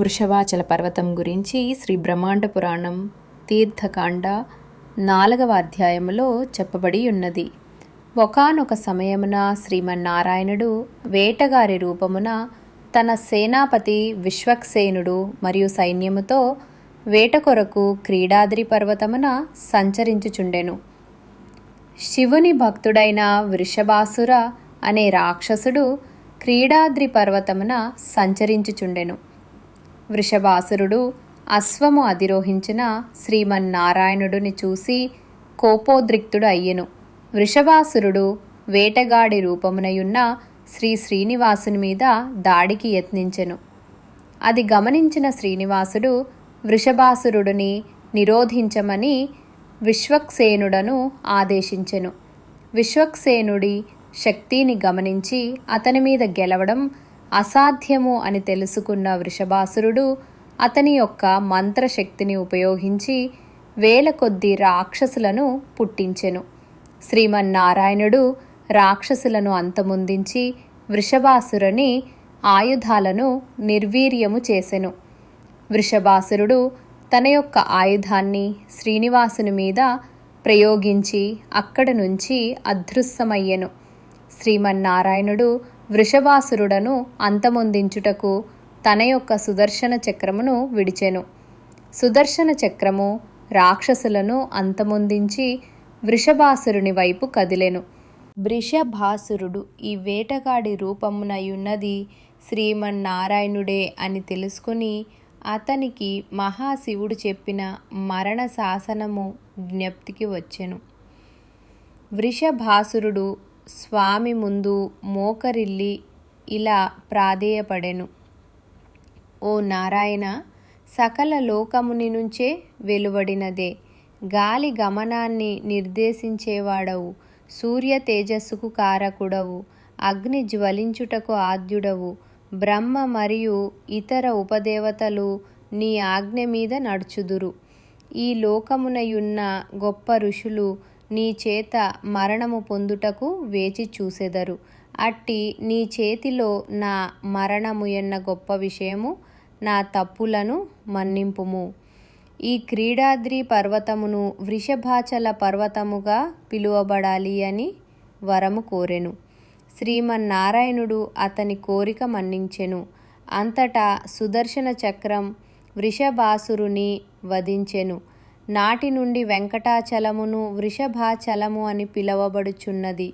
వృషభాచల పర్వతం గురించి శ్రీ బ్రహ్మాండ పురాణం తీర్థకాండ నాలుగవ అధ్యాయములో చెప్పబడి ఉన్నది. ఒకానొక సమయమున శ్రీమన్నారాయణుడు వేటగారి రూపమున తన సేనాపతి విశ్వక్సేనుడు మరియు సైన్యముతో వేట కొరకు క్రీడాద్రి పర్వతమున సంచరించుచుండెను. శివుని భక్తుడైన వృషభాసుర అనే రాక్షసుడు క్రీడాద్రి పర్వతమున సంచరించుచుండెను. వృషభాసురుడు అశ్వము అధిరోహించిన శ్రీమన్నారాయణుడిని చూసి కోపోద్రిక్తుడు అయ్యెను. వృషభాసురుడు వేటగాడి రూపమునయున్న శ్రీ శ్రీనివాసుని మీద దాడికి యత్నించెను. అది గమనించిన శ్రీనివాసుడు వృషభాసురుడిని నిరోధించమని విశ్వక్సేనుడను ఆదేశించెను. విశ్వక్సేనుడి శక్తిని గమనించి అతని మీద గెలవడం అసాధ్యము అని తెలుసుకున్న వృషభాసురుడు అతని యొక్క మంత్రశక్తిని ఉపయోగించి వేల కొద్ది రాక్షసులను పుట్టించెను. శ్రీమన్నారాయణుడు రాక్షసులను అంతమొందించి వృషభాసురుని ఆయుధాలను నిర్వీర్యము చేసెను. వృషభాసురుడు తన యొక్క ఆయుధాన్ని శ్రీనివాసుని మీద ప్రయోగించి అక్కడ నుంచి అదృశ్యమయ్యెను. శ్రీమన్నారాయణుడు వృషభాసురుడను అంతమొందించుటకు తన యొక్క సుదర్శన చక్రమును విడిచెను. సుదర్శన చక్రము రాక్షసులను అంతమొందించి వృషభాసురుని వైపు కదిలెను. వృషభాసురుడు ఈ వేటగాడి రూపమునయున్నది శ్రీమన్నారాయణుడే అని తెలుసుకుని అతనికి మహాశివుడు చెప్పిన మరణ శాసనము జ్ఞప్తికి వచ్చెను. వృషభాసురుడు స్వామి ముందు మోకరిల్లి ఇలా ప్రాధేయపడెను. ఓ నారాయణ సకల లోకముని నుంచే వెలువడినదే. గాలి గమనాన్ని నిర్దేశించేవాడవు. సూర్య తేజస్సుకు కారకుడవు. అగ్ని జ్వలించుటకు ఆద్యుడవు. బ్రహ్మ మరియు ఇతర ఉపదేవతలు నీ ఆజ్ఞ మీద నడుచుదురు. ఈ లోకమునయున్న గొప్ప ఋషులు నీ చేత మరణము పొందుటకు వేచి చూసెదరు. అట్టి నీ చేతిలో నా మరణముయన్న గొప్ప విషయము నా తప్పులను మన్నింపుము. ఈ క్రీడాద్రి పర్వతమును వృషభాచల పర్వతముగా పిలువబడాలి అని వరము కోరెను. శ్రీమన్నారాయణుడు అతని కోరిక మన్నించెను. అంతటా సుదర్శన చక్రం వృషభాసురుని వధించెను. నాటి నుండి వెంకటాచలమును వృషభాచలము అని పిలువబడుచున్నది.